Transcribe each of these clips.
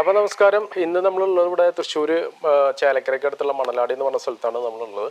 അപ്പോൾ നമസ്കാരം. ഇന്ന് നമ്മളുള്ളത് ഇവിടെ തൃശ്ശൂർ ചേലക്കരയ്ക്ക് അടുത്തുള്ള മണലാടി എന്ന് പറഞ്ഞ സ്ഥലത്താണ് നമ്മളുള്ളത്.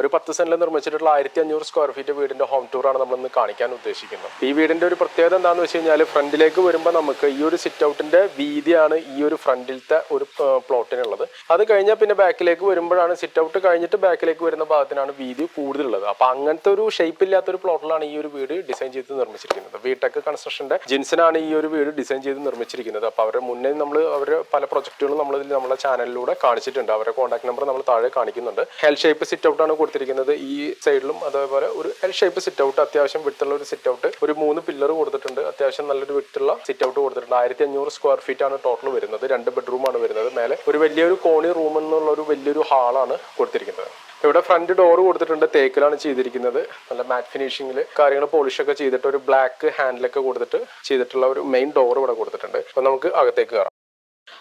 ഒരു പത്ത് സെന്റിൽ നിർമ്മിച്ചിട്ടുള്ള ആയിരത്തി അഞ്ഞൂറ് സ്ക്വയർ ഫീറ്റ് വീടിന്റെ ഹോം ടൂറാണ് നമ്മൾ ഇന്ന് കാണിക്കാൻ ഉദ്ദേശിക്കുന്നത്. ഈ വീടിന്റെ ഒരു പ്രത്യേകത എന്താണെന്ന് വെച്ച് കഴിഞ്ഞാൽ ഫ്രണ്ടിലേക്ക് വരുമ്പോൾ നമുക്ക് ഈ ഒരു സിറ്റ് ഔട്ടിന്റെ വീതിയാണ് ഈ ഒരു ഫ്രണ്ടിലത്തെ ഒരു പ്ലോട്ടിനുള്ളത് അത് കഴിഞ്ഞാൽ പിന്നെ ബാക്കിലേക്ക് വരുമ്പോഴാണ് സിറ്റ് ഔട്ട് കഴിഞ്ഞിട്ട് ബാക്കിലേക്ക് വരുന്ന ഭാഗത്തിനാണ് വീതി കൂടുതലുള്ളത്. അപ്പൊ അങ്ങനത്തെ ഒരു ഷേപ്പ് ഇല്ലാത്ത ഒരു പ്ലോട്ടിലാണ് ഈ ഒരു വീട് ഡിസൈൻ ചെയ്ത് നിർമ്മിച്ചിരിക്കുന്നത്. വീടെക് കൺസ്ട്രക്ഷന്റെ ജിൻസിനാണ് ഈ ഒരു വീട് ഡിസൈൻ ചെയ്ത് നിർമ്മിച്ചിരിക്കുന്നത്. അപ്പൊ അവരുടെ മുന്നേ നമ്മൾ അവർ പല പ്രൊജക്ടുകളും നമ്മൾ ഇതിൽ നമ്മുടെ ചാനലിലൂടെ കാണിച്ചിട്ടുണ്ട്. അവരുടെ കോൺടാക്ട് നമ്പർ നമ്മൾ താഴെ കാണിക്കുന്നുണ്ട്. ഹെൽ ഷേപ്പ് സിറ്റ് ഔട്ടാണ് കൊടുത്തിരിക്കുന്നത് ഈ സൈഡിലും അതേപോലെ ഒരു എൽ ഷേപ്പ് സിറ്റ് ഔട്ട് അത്യാവശ്യം വിട്ടുള്ള ഒരു സിറ്റ് ഔട്ട് ഒരു മൂന്ന് പില്ലർ കൊടുത്തിട്ടുണ്ട്. അത്യാവശ്യം നല്ലൊരു വിട്ടുള്ള സിറ്റ് ഔട്ട് കൊടുത്തിട്ടുണ്ട്. ആയിരത്തി അഞ്ഞൂറ് സ്ക്വയർ ഫീറ്റ് ആണ് ടോട്ടൽ വരുന്നത്. രണ്ട് ബെഡ്റൂം ആണ് വരുന്നത്. മേലെ ഒരു വലിയൊരു കോണി റൂം എന്നുള്ള ഒരു വലിയൊരു ഹാളാണ് കൊടുത്തിരിക്കുന്നത്. ഇവിടെ ഫ്രണ്ട് ഡോർ കൊടുത്തിട്ടുണ്ട്. തേക്കിലാണ് ചെയ്തിരിക്കുന്നത്. നല്ല മാറ്റ് ഫിനിഷിംഗിൽ കാര്യങ്ങൾ പോളിഷ് ഒക്കെ ചെയ്തിട്ട് ഒരു ബ്ലാക്ക് ഹാൻഡിലൊക്കെ കൊടുത്തിട്ട് ചെയ്തിട്ടുള്ള ഒരു മെയിൻ ഡോർ ഇവിടെ കൊടുത്തിട്ടുണ്ട്. അപ്പൊ നമുക്ക് അകത്തേക്ക് കയറാം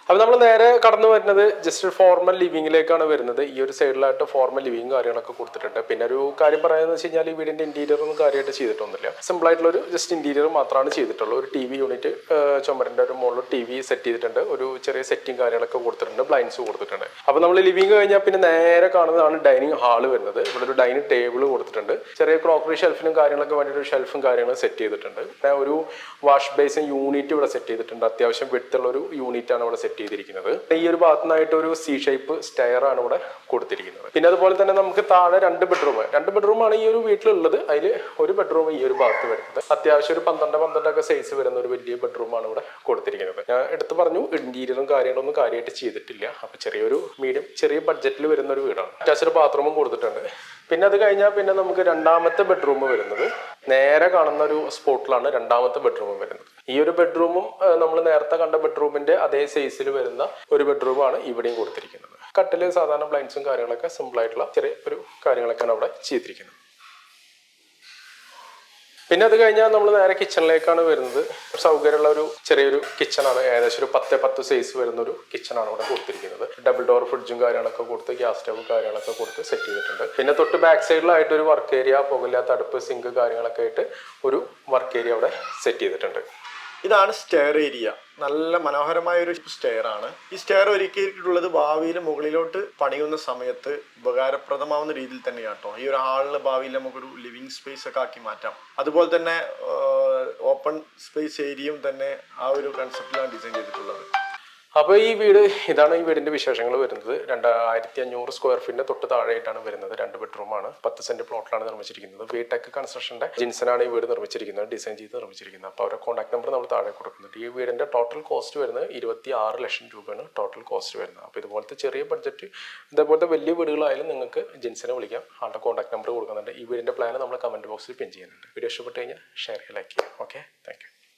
അപ്പൊ നമ്മൾ നേരെ കടന്നു വരുന്നത് ജസ്റ്റ് ഫോർമൽ ലിവിങ്ങിലേക്കാണ് വരുന്നത്. ഈ ഒരു സൈഡിലായിട്ട് ഫോർമൽ ലിവിങ് കാര്യങ്ങളൊക്കെ കൊടുത്തിട്ടുണ്ട്. പിന്നെ ഒരു കാര്യം പറയാന്ന് വെച്ച് കഴിഞ്ഞാൽ ഈ വീടിന്റെ ഇന്റീരിയർ ഒന്നും കാര്യമായിട്ട് ചെയ്തിട്ടൊന്നുമില്ല. സിമ്പിൾ ആയിട്ടുള്ള ഒരു ജസ്റ്റ് ഇന്റീരിയർ മാത്രമാണ് ചെയ്തിട്ടുള്ളത് ഒരു ടി വി യൂണിറ്റ് ചുമരിന്റെ ഒരു മുകളിൽ ടി വി സെറ്റ് ചെയ്തിട്ടുണ്ട്. ഒരു ചെറിയ സെറ്റിംഗ് കാര്യങ്ങളൊക്കെ കൊടുത്തിട്ടുണ്ട്. ബ്ലൈൻഡ്സ് കൊടുത്തിട്ടുണ്ട്. അപ്പൊ നമ്മൾ ലിവിങ് കഴിഞ്ഞാൽ പിന്നെ നേരെ കാണുന്നതാണ് ഡൈനിങ് ഹാൾ വരുന്നത്. ഇവിടെ ഒരു ഡൈനിങ് ടേബിൾ കൊടുത്തിട്ടുണ്ട്. ചെറിയ ക്രോക്കറി ഷെൽഫിനും കാര്യങ്ങളൊക്കെ വേണ്ടി ഒരു ഷെൽഫും കാര്യങ്ങളും സെറ്റ് ചെയ്തിട്ടുണ്ട്. പിന്നെ ഒരു വാഷ് ബേസിൻ യൂണിറ്റ് ഇവിടെ സെറ്റ് ചെയ്തിട്ടുണ്ട്. അത്യാവശ്യം വെട്ടുള്ള ഒരു യൂണിറ്റ് ആണ് ഇവിടെ സെറ്റ് ചെയ്തിരിക്കുന്നത്. ഈ ഒരു ഭാഗത്തുനിന്നായിട്ട് ഒരു സി ഷേപ്പ് സ്റ്റെയർ ആണ് ഇവിടെ കൊടുത്തിരിക്കുന്നത്. പിന്നെ അതുപോലെ തന്നെ നമുക്ക് താഴെ രണ്ട് ബെഡ്റൂം രണ്ട് ബെഡ്റൂം ആണ് ഈ ഒരു വീട്ടിലുള്ളത്. അതിൽ ഒരു ബെഡ്റൂം ഈ ഒരു ഭാഗത്ത് വരുന്നത്. അത്യാവശ്യം ഒരു പന്ത്രണ്ട് പന്ത്രണ്ടൊക്കെ സൈസ് വരുന്ന ഒരു വലിയ ബെഡ്റൂം ആണ് ഇവിടെ കൊടുത്തിരിക്കുന്നത്. ഞാൻ എടുത്ത് പറഞ്ഞു ഇന്റീരിയറും കാര്യങ്ങളൊന്നും കാര്യമായിട്ട് ചെയ്തിട്ടില്ല. അപ്പൊ ചെറിയൊരു മീഡിയം ചെറിയ ബഡ്ജറ്റിൽ വരുന്ന ഒരു വീടാണ്. അത്യാവശ്യം ബാത്റൂമും കൊടുത്തിട്ടുണ്ട്. പിന്നെ അത് കഴിഞ്ഞാൽ പിന്നെ നമുക്ക് രണ്ടാമത്തെ ബെഡ്റൂം വരുന്നത്. നേരെ കാണുന്ന ഒരു സ്പോട്ടിലാണ് രണ്ടാമത്തെ ബെഡ്റൂം വരുന്നത്. ഈ ഒരു ബെഡ്റൂമും നമ്മൾ നേരത്തെ കണ്ട ബെഡ്റൂമിന്റെ അതേ സൈസിൽ വരുന്ന ഒരു ബെഡ്റൂമാണ് ഇവിടെയും കൊടുത്തിരിക്കുന്നത്. കട്ടിൽ സാധാരണ ബ്ലൈൻസും കാര്യങ്ങളൊക്കെ സിമ്പിൾ ആയിട്ടുള്ള ചെറിയ ഒരു കാര്യങ്ങളൊക്കെയാണ് അവിടെ ചെയ്തിരിക്കുന്നത്. പിന്നെ അത് കഴിഞ്ഞാൽ നമ്മൾ നേരെ കിച്ചണിലേക്കാണ് വരുന്നത്. സൗകര്യമുള്ള ഒരു ചെറിയൊരു കിച്ചണാണ് ഏകദേശം ഒരു പത്ത് പത്ത് സൈസ് വരുന്ന ഒരു കിച്ചണാണ് ഇവിടെ കൊടുത്തിരിക്കുന്നത്. ഡബിൾ ഡോർ ഫ്രിഡ്ജും കാര്യങ്ങളൊക്കെ കൊടുത്ത് ഗ്യാസ് സ്റ്റവ് കാര്യങ്ങളൊക്കെ കൊടുത്ത് സെറ്റ് ചെയ്തിട്ടുണ്ട്. പിന്നെ തൊട്ട് ബാക്ക് സൈഡിലായിട്ട് ഒരു വർക്ക് ഏരിയ പുകയില്ലാത്ത അടുപ്പ് സിങ്ക് കാര്യങ്ങളൊക്കെ ആയിട്ട് ഒരു വർക്ക് ഏരിയ അവിടെ സെറ്റ് ചെയ്തിട്ടുണ്ട്. ഇതാണ് സ്റ്റെയർ ഏരിയ നല്ല മനോഹരമായ ഒരു സ്റ്റെയർ ആണ്. ഈ സ്റ്റെയർ ഒരുക്കിയിട്ടുള്ളത് ഭാവിയിൽ മുകളിലോട്ട് പണിയുന്ന സമയത്ത് ഉപകാരപ്രദമാവുന്ന രീതിയിൽ തന്നെയാണ് കേട്ടോ ഈ ഒരു ഹാളിൽ ഭാവിയിൽ നമുക്കൊരു ലിവിങ് സ്പേസ് ഒക്കെ ആക്കി മാറ്റാം. അതുപോലെ തന്നെ ഓപ്പൺ സ്പേസ് ഏരിയയും തന്നെ ആ ഒരു കൺസെപ്റ്റിലാണ് ഡിസൈൻ ചെയ്തിട്ടുള്ളത്. അപ്പോൾ ഈ വീട് ഇതാണ് ഈ വീടിന്റെ വിശേഷങ്ങൾ വരുന്നത്. രണ്ടായിരത്തി അഞ്ഞൂറ് സ്ക്വയർ ഫീറ്റിന്റെ തൊട്ട് താഴെയായിട്ടാണ് വരുന്നത്. രണ്ട് ബെഡ്റൂമാണ് പത്ത് സെന്റ് പ്ലോട്ടിലാണ് നിർമ്മിച്ചിരിക്കുന്നത്. വീടെക് കൺസ്ട്രക്ഷന്റെ ജിൻസനാണ് ഈ വീട് നിർമ്മിച്ചിരിക്കുന്നത്. ഡിസൈൻ ചെയ്ത് നിർമ്മിച്ചിരിക്കുന്നത്. അപ്പോൾ അവരുടെ കോൺടാക്ട് നമ്പർ നമ്മൾ താഴെ കൊടുക്കുന്നുണ്ട്. ഈ വീടിന്റെ ടോട്ടൽ കോസ്റ്റ് വരുന്നത് ഇരുപത്തി ആറ് ലക്ഷം രൂപയാണ് ടോട്ടൽ കോസ്റ്റ് വരുന്നത്. അപ്പോൾ ഇതുപോലത്തെ ചെറിയ ബഡ്ജറ്റ് ഇതേപോലത്തെ വലിയ വീടുകളായാലും നിങ്ങൾക്ക് ജിൻസിനെ വിളിക്കാം. ആളുടെ കോൺടാക്ട് നമ്പർ കൊടുക്കുന്നുണ്ട്. ഈ വീടിന്റെ പ്ലാൻ നമ്മൾ കമന്റ് ബോക്സിൽ പിൻ ചെയ്യുന്നുണ്ട്. വീഡിയോ ഇഷ്ടപ്പെട്ട് കഴിഞ്ഞാൽ ഷെയർ ലൈക്ക് ചെയ്യാം ഓക്കെ താങ്ക്